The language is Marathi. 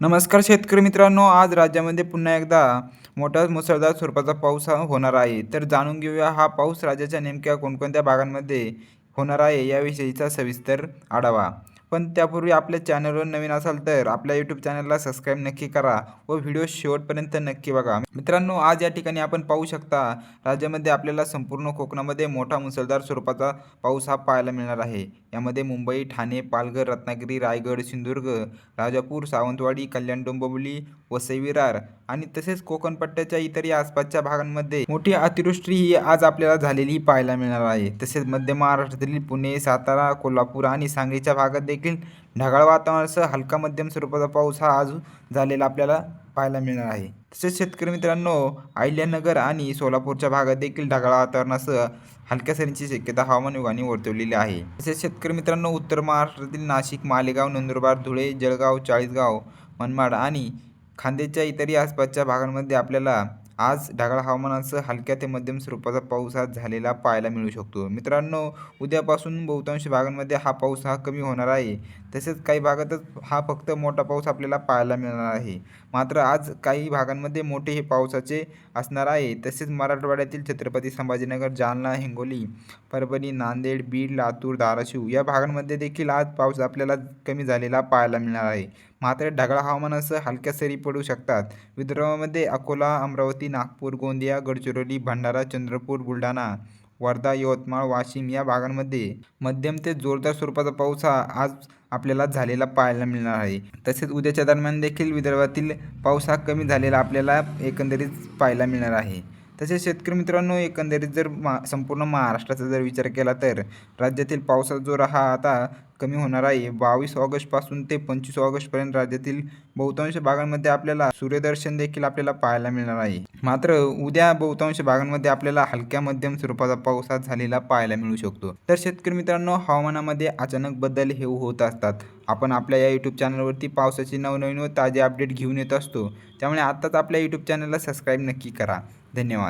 नमस्कार शेतकरी मित्रांनो आज राज्यामध्ये पुन्हा एकदा मोठा मुसळधार स्वरूपाचा पाऊस हा होणार आहे. तर जाणून घेऊया हा पाऊस राज्याच्या नेमक्या कोणकोणत्या भागांमध्ये होणार आहे याविषयीचा सविस्तर आढावा. पण त्यापूर्वी आपल्या चॅनलवर नवीन असाल तर आपल्या यूट्यूब चॅनलला सबस्क्राईब नक्की करा व व्हिडिओ शेवटपर्यंत नक्की बघा. मित्रांनो आज या ठिकाणी आपण पाहू शकता राज्यामध्ये आपल्याला संपूर्ण कोकणामध्ये मोठा मुसळधार स्वरूपाचा पाऊस हा पाहायला मिळणार आहे. यामध्ये मुंबई ठाणे पालघर रत्नागिरी रायगड सिंधुदुर्ग राजापूर सावंतवाडी कल्याण डोंबिवली वसई विरार आणि तसेच कोकणपट्ट्याच्या इतरही आसपासच्या भागांमध्ये मोठी अतिवृष्टी ही आज आपल्याला झालेली पाहायला मिळणार आहे. तसेच मध्य महाराष्ट्रातील पुणे सातारा कोल्हापूर आणि सांगलीच्या भागात देखील ढगाळ वातावरणासह हलका मध्यम स्वरूपाचा पाऊस हा आज झालेला आपल्याला पाहायला मिळणार आहे. तसेच शेतकरी मित्रांनो अहिल्यानगर आणि सोलापूरच्या भागात देखील ढगाळ वातावरणासह हलक्या सरींची शक्यता हवामान विभागाने वर्तवलेली आहे. तसेच शेतकरी मित्रांनो उत्तर महाराष्ट्रातील नाशिक मालेगाव नंदुरबार धुळे जळगाव चाळीसगाव मनमाड आणि खांदेच्या इतरही आसपासच्या भागांमध्ये आपल्याला आज ढगाळ हवामानासह हलक्या ते मध्यम स्वरूपाचा पाऊस आज झालेला पाहायला मिळू शकतो. मित्रांनो उद्यापासून बहुतांश भागांमध्ये हा पाऊस हा कमी होणार आहे. तसेच काही भागातच हा फक्त मोठा पाऊस आपल्याला पाहायला मिळणार आहे. मात्र आज काही भागांमध्ये मोठे हे पावसाचे असणार आहे. तसेच मराठवाड्यातील छत्रपती संभाजीनगर जालना हिंगोली परभणी नांदेड बीड लातूर धाराशिव या भागांमध्ये देखील आज पाऊस आपल्याला कमी झालेला पाहायला मिळणार आहे. मात्र ढगाळ हवामानासह हलक्या सरी पडू शकतात. विदर्भामध्ये अकोला अमरावती नागपूर गोंदिया गडचिरोली भंडारा चंद्रपूर बुलढाणा वर्धा यवतमाळ वाशिम या भागांमध्ये मध्यम ते जोरदार स्वरूपाचा पाऊस हा आज आपल्याला झालेला पाहायला मिळणार आहे. तसेच उद्याच्या दरम्यान देखील विदर्भातील पाऊस हा कमी झालेला आपल्याला एकंदरीत पाहायला मिळणार आहे. तसेच शेतकरी मित्रांनो एकंदरीत जर मा संपूर्ण महाराष्ट्राचा जर विचार केला तर राज्यातील पावसाचा जोर हा आता कमी होणार आहे. बावीस ऑगस्टपासून ते पंचवीस ऑगस्टपर्यंत राज्यातील बहुतांश भागांमध्ये आपल्याला सूर्यदर्शन देखील आपल्याला पाहायला मिळणार आहे. मात्र उद्या बहुतांश भागांमध्ये आपल्याला हलक्या मध्यम स्वरूपाचा पाऊस झालेला पाहायला मिळू शकतो. तर शेतकरी मित्रांनो हवामानामध्ये अचानक बदल हे होत असतात. आपण आपल्या या यूट्यूब चॅनलवरती पावसाची नवनवीन व ताजे अपडेट घेऊन येत असतो. त्यामुळे आत्ताच आपल्या यूट्यूब चॅनलला सबस्क्राईब नक्की करा. धन्यवाद.